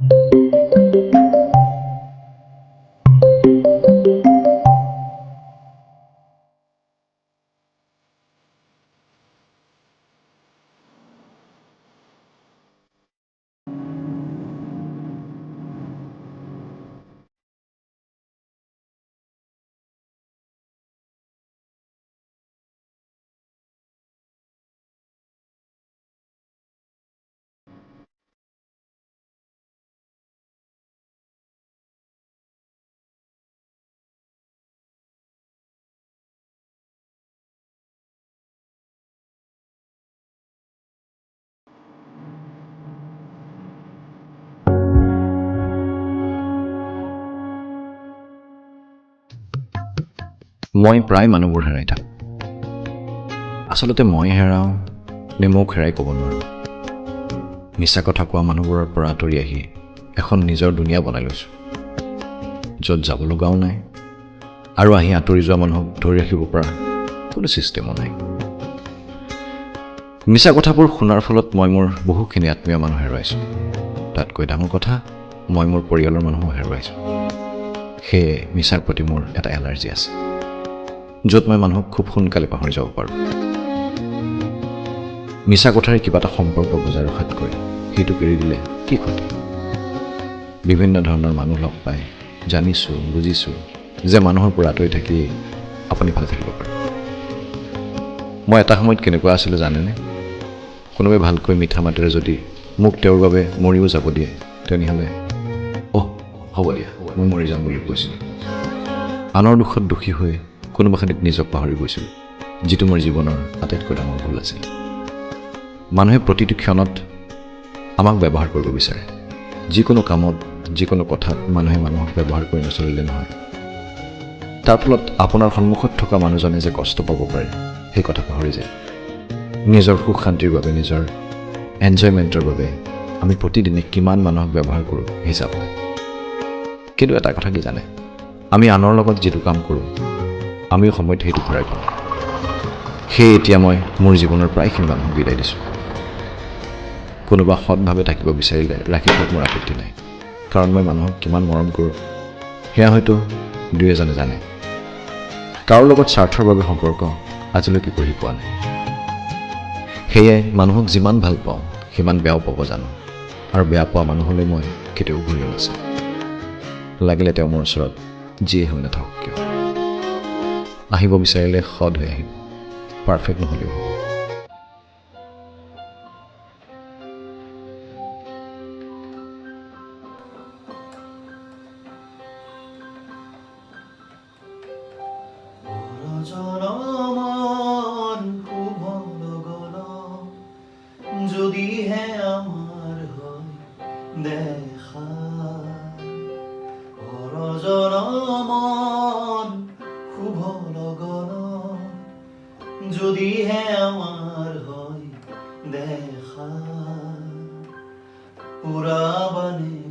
Música মই প্ৰায় মানুহবোৰ হেৰাই থাকোঁ। আচলতে মই হেৰাওঁ নে মোক হেৰাই ক'ব নোৱাৰোঁ। মিছা কথা কোৱা মানুহবোৰৰ পৰা আঁতৰি আহি এখন নিজৰ দুনীয়া বনাই লৈছোঁ। য'ত যাব লগাও নাই আৰু আহি আঁতৰি যোৱা মানুহক ধৰি ৰাখিব পৰা কোনো ছিষ্টেমো নাই। মিছা কথাবোৰ শুনাৰ ফলত মই মোৰ বহুখিনি আত্মীয় মানুহ হেৰুৱাইছোঁ। তাতকৈ ডাঙৰ কথা মই মোৰ পৰিয়ালৰ মানুহো হেৰুৱাইছোঁ। সেয়ে মিছাৰ প্ৰতি মোৰ এটা এলাৰ্জি আছে। য'ত মই মানুহক খুব সোনকালে পাহৰি যাব পাৰোঁ। মিছা কথাৰে কিবা এটা সম্পৰ্ক বজাই ৰখাতকৈ সেইটোক এৰি দিলে কি ক্ষতি? বিভিন্ন ধৰণৰ মানুহ লগ পাই জানিছোঁ বুজিছোঁ যে মানুহৰ পৰা আঁতৰি থাকি আপুনি ভালে থাকিব পাৰে। মই এটা সময়ত কেনেকুৱা আছিলোঁ জানেনে? কোনোবাই ভালকৈ মিঠা মাতেৰে যদি মোক তেওঁৰ বাবে মৰিও যাব দিয়ে তেনেহ'লে অহ হ'ব দিয়া মই মৰি যাম বুলি কৈছিলোঁ। আনৰ দুখত দোষী হৈ কোনোবাখিনিত নিজক পাহৰি গৈছিলোঁ যিটো মোৰ জীৱনৰ আটাইতকৈ ডাঙৰ ভুল আছিল। মানুহে প্ৰতিটো ক্ষণত আমাক ব্যৱহাৰ কৰিব বিচাৰে। যিকোনো কামত যিকোনো কথাত মানুহে মানুহক ব্যৱহাৰ কৰি নচলিলে নহয়। তাৰ ফলত আপোনাৰ সন্মুখত থকা মানুহজনে যে কষ্ট পাব পাৰে সেই কথা পাহৰি যায়। নিজৰ সুখ শান্তিৰ বাবে নিজৰ এনজয়মেণ্টৰ বাবে আমি প্ৰতিদিনে কিমান মানুহক ব্যৱহাৰ কৰোঁ হিচাপ। কিন্তু এটা কথা কি জানে? আমি আনৰ লগত যিটো কাম কৰোঁ আমিও সময়ত সেইটো ঘূৰাই পাওঁ সেয়ে এতিয়া মই মোৰ জীৱনৰ প্ৰায়খিনি মানুহক বিদায় দিছোঁ। কোনোবা সৎভাৱে থাকিব বিচাৰিলে ৰাখি থওক মোৰ আপত্তি নাই। কাৰণ মই মানুহক কিমান মৰম কৰোঁ সেয়া হয়তো দুই এজনে জানে। কাৰো লগত স্বাৰ্থৰ বাবে সম্পৰ্ক আজিলৈকে গঢ়ি পোৱা নাই। সেয়ে মানুহক যিমান ভাল পাওঁ সিমান বেয়াও পাব জানো। আৰু বেয়া পোৱা মানুহলৈ মই কেতিয়াও ঘূৰিও নাচাওঁ লাগিলে তেওঁ মোৰ ওচৰত যিয়ে হৈ নাথাকক কিয়? আহিব বিচাৰিলে সদ হৈ আহিব। পাৰফেক্ট নহ'লেও। যদিহে আমাৰ হয় দে আমার হয় দেখা। পুরাবানে